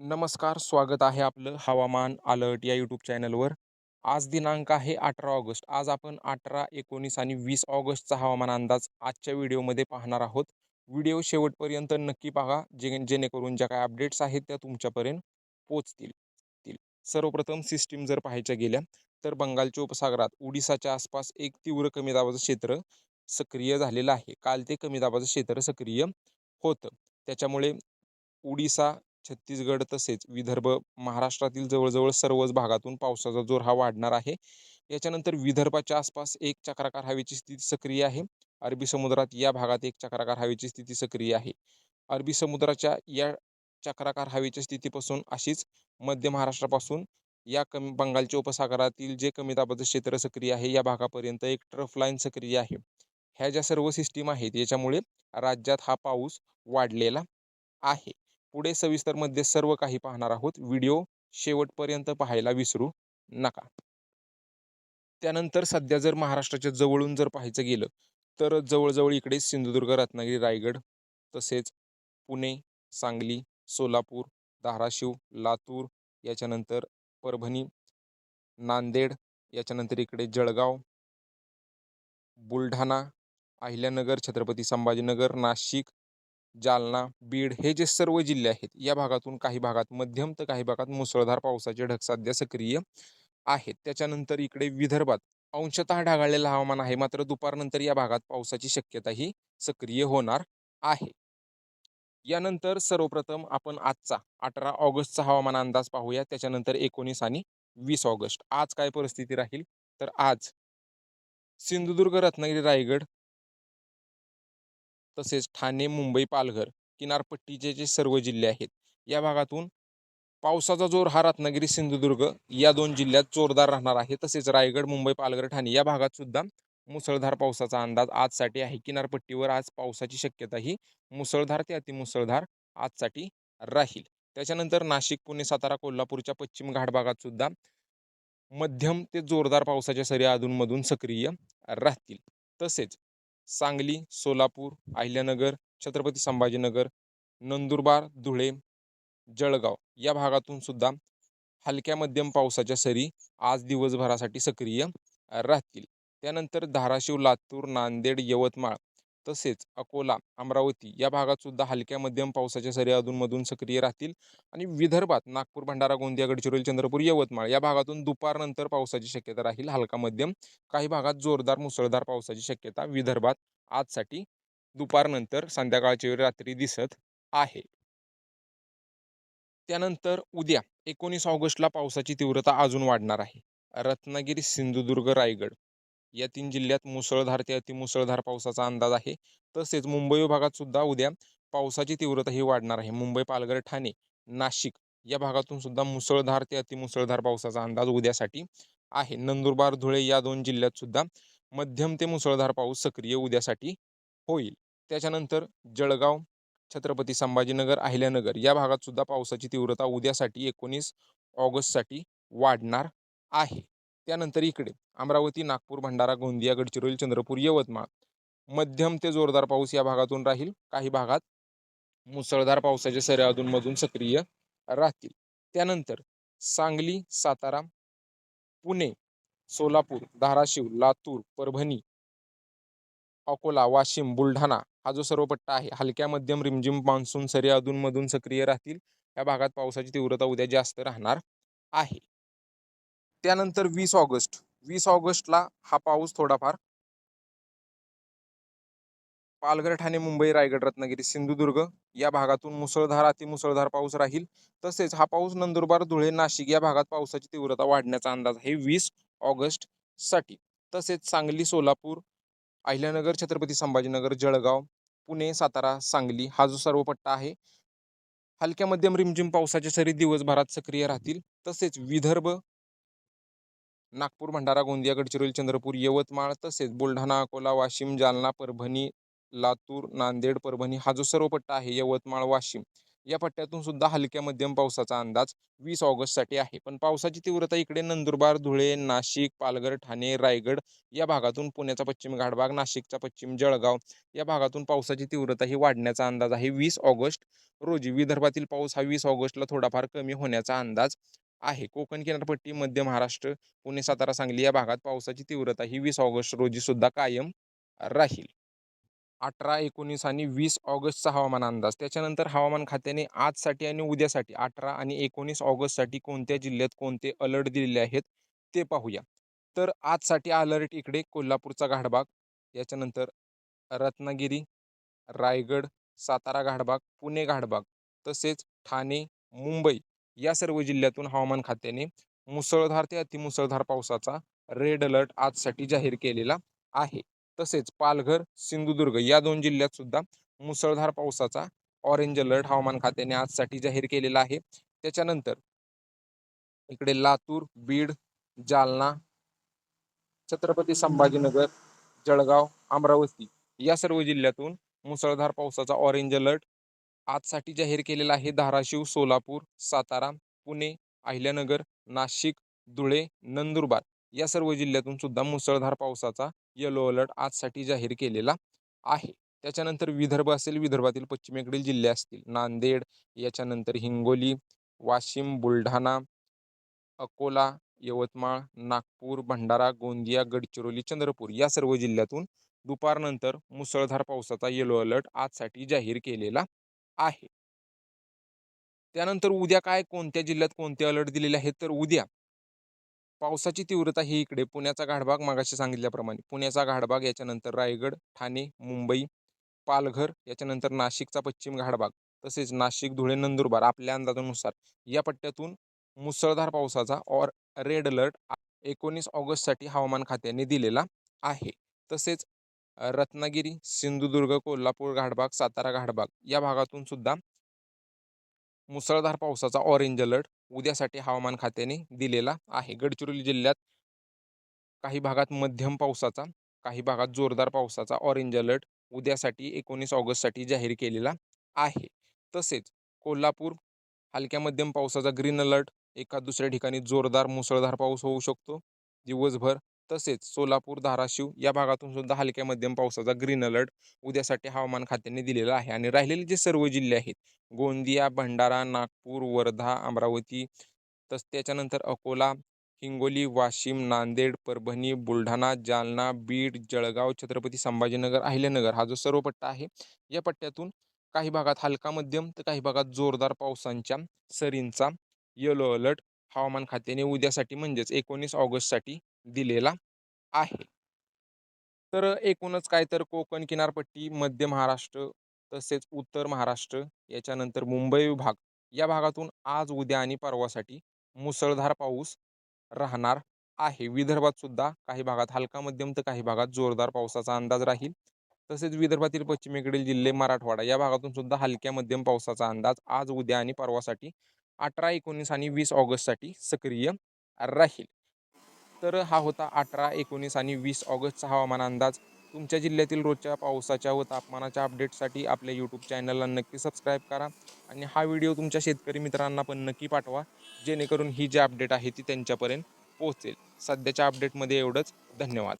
नमस्कार स्वागत आहे आपलं हवामान अलर्ट या यूट्यूब चॅनलवर. आज दिनांक आहे अठरा ऑगस्ट. आज आपण अठरा एकोणीस आणि वीस ऑगस्टचा हवामान अंदाज आजच्या व्हिडिओमध्ये पाहणार आहोत. व्हिडिओ शेवटपर्यंत नक्की पहा जे जेणेकरून ज्या काही अपडेट्स आहेत त्या तुमच्यापर्यंत पोचतील सर्वप्रथम सिस्टीम जर पाहायच्या गेल्या तर बंगालच्या उपसागरात ओडिसाच्या आसपास एक तीव्र कमी दाबाचं क्षेत्र सक्रिय झालेलं आहे. काल ते कमी दाबाचं क्षेत्र सक्रिय होतं. त्याच्यामुळे ओडिसा छत्तीसगड तसेच विदर्भ महाराष्ट्रातील जवळजवळ सर्वच भागातून पावसाचा जोर हा वाढणार आहे. याच्यानंतर विदर्भाच्या आसपास एक चक्राकार हवेची स्थिती सक्रिय आहे. अरबी समुद्रात या भागात एक चक्राकार हवेची स्थिती सक्रिय आहे. अरबी समुद्राच्या या चक्राकार हवेच्या स्थितीपासून अशीच मध्य महाराष्ट्रापासून या कमी बंगालच्या उपसागरातील जे कमी दाबाचं क्षेत्र सक्रिय आहे या भागापर्यंत एक ट्रफ लाईन सक्रिय आहे. ह्या ज्या सर्व सिस्टीम आहेत याच्यामुळे राज्यात हा पाऊस वाढलेला आहे. पुढे सविस्तरमध्ये सर्व काही पाहणार आहोत. व्हिडिओ शेवटपर्यंत पाहायला विसरू नका. त्यानंतर सध्या जर महाराष्ट्राच्या जवळून जर पाहायचं गेलं तर जवळजवळ इकडे सिंधुदुर्ग रत्नागिरी रायगड तसेच पुणे सांगली सोलापूर धाराशिव लातूर याच्यानंतर परभणी नांदेड याच्यानंतर इकडे जळगाव बुलढाणा अहिल्यानगर छत्रपती संभाजीनगर नाशिक जालना बीड हे जे सर्व जिल्हे आहेत या भागातून काही भागात मध्यम तर काही भागात मुसळधार पावसाचे ढग सध्या सक्रिय आहेत. त्याच्यानंतर इकडे विदर्भात अंशतः ढगाळलेलं हवामान आहे. मात्र दुपारनंतर या भागात पावसाची शक्यता ही सक्रिय होणार आहे. यानंतर सर्वप्रथम आपण आजचा अठरा ऑगस्टचा हवामान अंदाज पाहूया. त्याच्यानंतर एकोणीस आणि वीस ऑगस्ट. आज काय परिस्थिती राहील? तर आज सिंधुदुर्ग रत्नागिरी रायगड तसेच ठाणे मुंबई पालघर किनारपट्टीचे जे सर्व जिल्हे आहेत या भागातून पावसाचा जोर हा रत्नागिरी सिंधुदुर्ग या दोन जिल्ह्यात जोरदार राहणार आहे. तसेच रायगड मुंबई पालघर ठाणे या भागात सुद्धा मुसळधार पावसाचा अंदाज आजसाठी आहे. किनारपट्टीवर आज पावसाची शक्यता ही मुसळधार ते अतिमुसळधार आजसाठी राहील. त्याच्यानंतर नाशिक पुणे सातारा कोल्हापूरच्या पश्चिम घाट भागात सुद्धा मध्यम ते जोरदार पावसाच्या सरी अधूनमधून सक्रिय राहतील. तसेच सांगली सोलापूर अहिल्यानगर छत्रपती संभाजीनगर नंदुरबार धुळे जळगाव या भागातून सुद्धा हलक्या मध्यम पावसाच्या सरी आज दिवसभरासाठी सक्रिय राहतील. त्यानंतर धाराशिव लातूर नांदेड यवतमाळ तसेच अकोला अमरावती या भागात सुद्धा हलक्या मध्यम पावसाच्या सरी अधूनमधून सक्रिय राहतील आणि विदर्भात नागपूर भंडारा गोंदिया गडचिरोली चंद्रपूर यवतमाळ या भागातून दुपारनंतर पावसाची शक्यता राहील. हलका मध्यम काही भागात जोरदार मुसळधार पावसाची शक्यता विदर्भात आजसाठी दुपारनंतर संध्याकाळच्या वेळी रात्री दिसत आहे. त्यानंतर उद्या एकोणीस ऑगस्टला पावसाची तीव्रता अजून वाढणार आहे. रत्नागिरी सिंधुदुर्ग रायगड या तीन जिल्ह्यात मुसळधार ते अतिमुसळधार पावसाचा अंदाज आहे. तसेच मुंबई विभागात सुद्धा उद्या पावसाची तीव्रता ही वाढणार आहे. मुंबई पालघर ठाणे नाशिक या भागातून सुद्धा मुसळधार ते अतिमुसळधार पावसाचा अंदाज उद्यासाठी आहे. नंदुरबार धुळे या दोन जिल्ह्यात सुद्धा मध्यम ते मुसळधार पाऊस सक्रिय उद्यासाठी होईल. त्याच्यानंतर जळगाव छत्रपती संभाजीनगर अहिल्यानगर या भागात सुद्धा पावसाची तीव्रता उद्यासाठी एकोणीस ऑगस्टसाठी वाढणार आहे. त्यानंतर इकडे अमरावती नागपूर भंडारा गोंदिया गडचिरोली चंद्रपूर यवतमाळ. मध्यम ते जोरदार पाऊस या भागातून राहील. काही भागात मुसळधार पावसाच्या सऱ्या अधूनमधून सक्रिय राहतील. त्यानंतर सांगली सातारा पुणे सोलापूर धाराशिव लातूर परभणी अकोला वाशिम बुलढाणा हा जो सर्व पट्टा आहे हलक्या मध्यम रिमझिम मान्सून सरी अधूनमधून सक्रिय राहतील. या भागात पावसाची तीव्रता उद्या जास्त राहणार आहे. त्यानंतर वीस ऑगस्ट. वीस ऑगस्टला हा पाऊस थोडाफार पालघर ठाणे मुंबई रायगड रत्नागिरी सिंधुदुर्ग या भागातून मुसळधार अतिमुसळधार पाऊस राहील. तसेच हा पाऊस नंदुरबार धुळे नाशिक या भागात पावसाची तीव्रता वाढण्याचा अंदाज आहे वीस ऑगस्टसाठी तसेच सांगली सोलापूर अहिल्यानगर छत्रपती संभाजीनगर जळगाव पुणे सातारा सांगली हा जो सर्व पट्टा आहे हलक्या मध्यम रिमझिम पावसाच्या सरी दिवसभरात सक्रिय राहतील. तसेच विदर्भ नागपूर भंडारा गोंदिया गडचिरोली चंद्रपूर यवतमाळ तसेच बुलढाणा अकोला वाशिम जालना परभणी लातूर नांदेड परभणी हा जो सर्व पट्टा आहे यवतमाळ वाशिम या पट्ट्यातून सुद्धा हलक्या मध्यम पावसाचा अंदाज वीस ऑगस्टसाठी आहे. पण पावसाची तीव्रता इकडे नंदुरबार धुळे नाशिक पालघर ठाणे रायगड या भागातून पुण्याचा पश्चिम घाटभाग नाशिकचा पश्चिम जळगाव या भागातून पावसाची तीव्रता ही वाढण्याचा अंदाज आहे. वीस ऑगस्ट रोजी विदर्भातील पाऊस हा वीस ऑगस्टला थोडाफार कमी होण्याचा अंदाज आहे. कोकण किनारपट्टी मध्य महाराष्ट्र पुणे सातारा सांगली या भागात पावसाची तीव्रता ही वीस ऑगस्ट रोजी सुद्धा कायम राहील. अठरा एकोणीस आणि वीस ऑगस्टचा हवामान अंदाज. त्याच्यानंतर हवामान खात्याने आजसाठी आणि उद्यासाठी अठरा आणि एकोणीस ऑगस्टसाठी कोणत्या जिल्ह्यात कोणते अलर्ट दिलेले आहेत ते पाहूया. तर आजसाठी अलर्ट इकडे कोल्हापूरचा घाडबाग याच्यानंतर रत्नागिरी रायगड सातारा घाडबाग पुणे घाडबाग तसेच ठाणे मुंबई या सर्व जिल्ह्यातून हवामान खात्याने मुसळधार ते अतिमुसळधार पावसाचा रेड अलर्ट आजसाठी जाहीर केलेला आहे. तसेच पालघर सिंधुदुर्ग या दोन जिल्ह्यात सुद्धा मुसळधार पावसाचा ऑरेंज अलर्ट हवामान खात्याने आजसाठी जाहीर केलेला आहे. त्याच्यानंतर इकडे लातूर बीड जालना छत्रपती संभाजीनगर जळगाव अमरावती या सर्व जिल्ह्यातून मुसळधार पावसाचा ऑरेंज अलर्ट आजसाठी जाहीर केलेला आहे धाराशिव सोलापूर सातारा पुणे अहिल्यानगर नाशिक धुळे नंदुरबार. या सर्व जिल्ह्यातून सुद्धा मुसळधार पावसाचा येलो अलर्ट आजसाठी जाहीर केलेला आहे. त्याच्यानंतर विदर्भ असेल विदर्भातील पश्चिमेकडील जिल्हे असतील नांदेड याच्यानंतर हिंगोली वाशिम बुलढाणा अकोला यवतमाळ नागपूर भंडारा गोंदिया गडचिरोली चंद्रपूर या सर्व जिल्ह्यातून दुपारनंतर मुसळधार पावसाचा येलो अलर्ट आजसाठी जाहीर केलेला आहे. त्यानंतर उद्या काय कोणत्या जिल्ह्यात कोणते अलर्ट दिलेले आहेत तर उद्या पावसाची तीव्रता ही इकडे पुण्याचा गाढभाग मागाशी सांगितल्याप्रमाणे पुण्याचा गाढभाग याच्यानंतर रायगड ठाणे मुंबई पालघर याच्यानंतर नाशिकचा पश्चिम गाढभाग तसेच नाशिक धुळे नंदुरबार आपल्या अंदाजानुसार या पट्ट्यातून मुसळधार पावसाचा और रेड अलर्ट एकोणीस ऑगस्टसाठी हवामान खात्याने दिलेला आहे. तसेच रत्नागिरी सिंधुदुर्ग कोल्हापूर घाटबाग सातारा घाटबाग या भागातून सुद्धा मुसळधार पावसाचा ऑरेंज अलर्ट उद्यासाठी हवामान खात्याने दिलेला आहे. गडचिरोली जिल्ह्यात काही भागात मध्यम पावसाचा काही भागात जोरदार पावसाचा ऑरेंज अलर्ट उद्यासाठी एकोणीस ऑगस्टसाठी जाहीर केलेला आहे. तसेच कोल्हापूर हलक्या मध्यम पावसाचा ग्रीन अलर्ट एका दुसऱ्या ठिकाणी जोरदार मुसळधार पाऊस होऊ शकतो. दिवसभर तसेच सोलापूर धाराशिव या भागातून सुद्धा हलक्या मध्यम पावसाचा ग्रीन अलर्ट उद्यासाठी हवामान खात्याने दिलेला आहे. आणि राहिलेले जे सर्व जिल्हे आहेत गोंदिया भंडारा नागपूर वर्धा अमरावती तस त्याच्यानंतर अकोला हिंगोली वाशिम नांदेड परभणी बुलढाणा जालना बीड जळगाव छत्रपती संभाजीनगर अहिल्यानगर हा जो सर्व पट्टा आहे या पट्ट्यातून काही भागात हलका मध्यम तर काही भागात जोरदार पावसांच्या सरींचा येलो अलर्ट हवामान खात्याने उद्यासाठी म्हणजेच एकोणीस ऑगस्टसाठी दिलेला आहे. तर एकूणच काय तर कोकण किनारपट्टी मध्य महाराष्ट्र तसेच उत्तर महाराष्ट्र याच्यानंतर मुंबई विभाग या भागातून आज उद्या आणि परवासाठी मुसळधार पाऊस राहणार आहे. विदर्भात सुद्धा काही भागात हलका मध्यम तर काही भागात जोरदार पावसाचा अंदाज राहील. तसेच विदर्भातील पश्चिमेकडील जिल्हे मराठवाडा या भागातून सुद्धा हलक्या मध्यम पावसाचा अंदाज आज उद्या आणि परवासाठी अठरा एकोणीस आणि वीस ऑगस्टसाठी सक्रिय राहील. तर हा होता अठरा एकोणीस आणि वीस ऑगस्टचा हवामान अंदाज. तुमच्या जिल्ह्यातील रोजच्या पावसाच्या व तापमानाच्या अपडेटसाठी आपल्या यूट्यूब चॅनलला नक्की सबस्क्राईब करा आणि हा व्हिडिओ तुमच्या शेतकरी मित्रांना पण नक्की पाठवा जेणेकरून ही जी अपडेट आहे ती त्यांच्यापर्यंत पोहोचेल. सध्याच्या अपडेटमध्ये एवढंच. धन्यवाद.